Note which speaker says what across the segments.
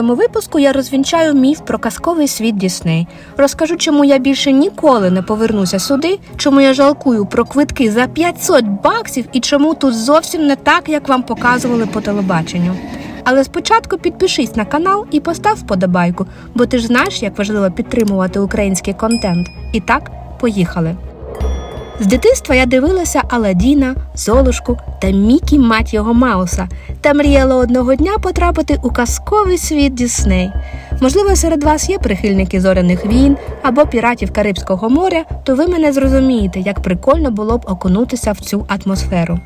Speaker 1: цьому випуску я розвінчаю міф про казковий світ Дісней. Розкажу, чому я більше ніколи не повернуся сюди, чому я жалкую про квитки за 500 баксів і чому тут зовсім не так, як вам показували по телебаченню. Але спочатку підпишись на канал і постав вподобайку, бо ти ж знаєш, як важливо підтримувати український контент. І так, поїхали. З дитинства я дивилася Аладіна, Золушку та Мікі мать його Мауса та мріяла одного дня потрапити у казковий світ Дісней. Можливо, серед вас є прихильники зоряних війн або піратів Карибського моря, то ви мене зрозумієте, як прикольно було б окунутися в цю атмосферу.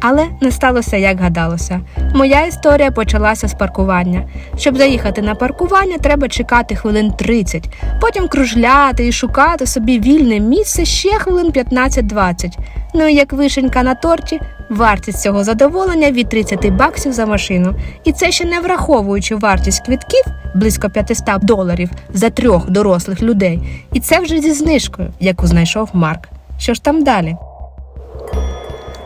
Speaker 1: Але не сталося, як гадалося. Моя історія почалася з паркування. Щоб заїхати на паркування, треба чекати хвилин 30, потім кружляти і шукати собі вільне місце ще хвилин 15-20. Ну і як вишенька на торті, вартість цього задоволення від 30 баксів за машину. І це ще не враховуючи вартість квитків близько 500 доларів за трьох дорослих людей. І це вже зі знижкою, яку знайшов Марк. Що ж там далі?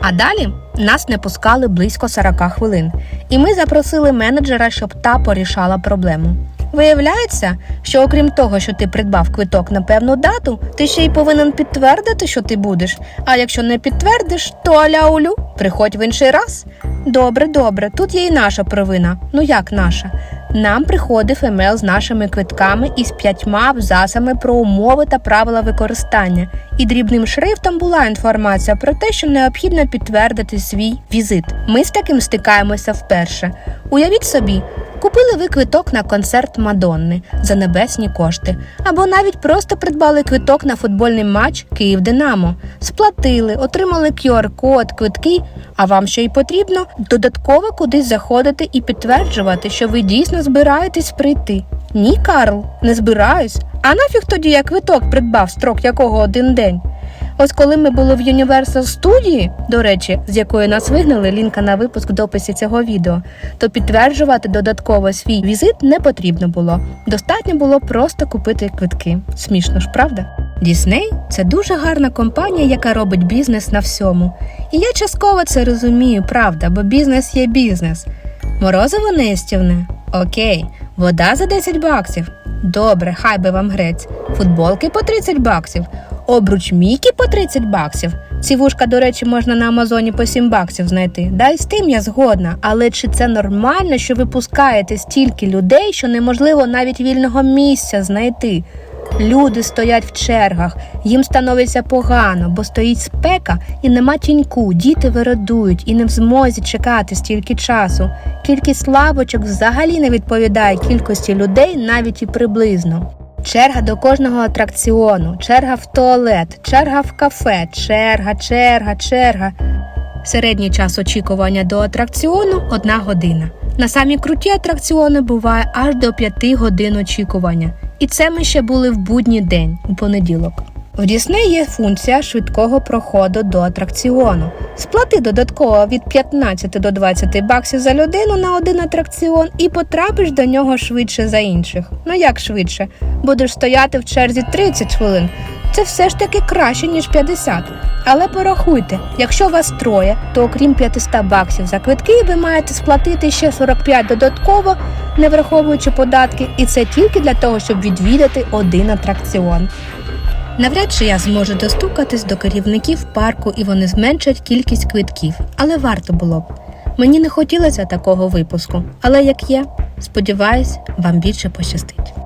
Speaker 1: А далі нас не пускали близько 40 хвилин, і ми запросили менеджера, щоб та порішала проблему. Виявляється, що окрім того, що ти придбав квиток на певну дату, ти ще й повинен підтвердити, що ти будеш. А якщо не підтвердиш, то аляулю, приходь в інший раз. Добре, добре, тут є і наша провина. Ну як наша? Нам приходив емейл з нашими квитками і з п'ятьма абзацами про умови та правила використання. І дрібним шрифтом була інформація про те, що необхідно підтвердити свій візит. Ми з таким стикаємося вперше. Уявіть собі, купили ви квиток на концерт Мадонни за небесні кошти, або навіть просто придбали квиток на футбольний матч Київ Динамо, сплатили, отримали QR-код, квитки. А вам ще й потрібно додатково кудись заходити і підтверджувати, що ви дійсно збираєтесь прийти. Ні, Карл, не збираюсь. А нафіг тоді я квиток придбав, строк якого один день. Ось коли ми були в Universal студії, до речі, з якої нас вигнали лінка на випуск в дописі цього відео, то підтверджувати додатково свій візит не потрібно було. Достатньо було просто купити квитки. Смішно ж, правда? Дісней це дуже гарна компанія, яка робить бізнес на всьому. І я частково це розумію, правда, бо бізнес є бізнес. Морозиво нестівне? Окей, вода за 10 баксів. Добре, хай би вам грець. Футболки по 30 баксів, обруч Мікі по 30 баксів. Ці вушка, до речі, можна на Амазоні по 7 баксів знайти. Да й з тим я згодна. Але чи це нормально, що ви пускаєте стільки людей, що неможливо навіть вільного місця знайти? Люди стоять в чергах, їм становиться погано, бо стоїть спека і нема тіньку, діти виродують і не в змозі чекати стільки часу. Кількість лавочок взагалі не відповідає кількості людей навіть і приблизно. Черга до кожного атракціону, черга в туалет, черга в кафе, черга, черга, черга. Середній час очікування до атракціону одна година. На самі круті атракціони буває аж до 5 годин очікування. І це ми ще були в будній день у понеділок. В Дісней є функція швидкого проходу до атракціону. Сплати додатково від 15 до 20 баксів за людину на один атракціон і потрапиш до нього швидше за інших. Ну як швидше? Будеш стояти в черзі 30 хвилин. Це все ж таки краще, ніж 50. Але порахуйте, якщо вас троє, то окрім 500 баксів за квитки, ви маєте сплатити ще 45 додатково, не враховуючи податки, і це тільки для того, щоб відвідати один атракціон. Навряд чи я зможу достукатись до керівників парку і вони зменшать кількість квитків, але варто було б. Мені не хотілося такого випуску, але як є, сподіваюсь, вам більше пощастить.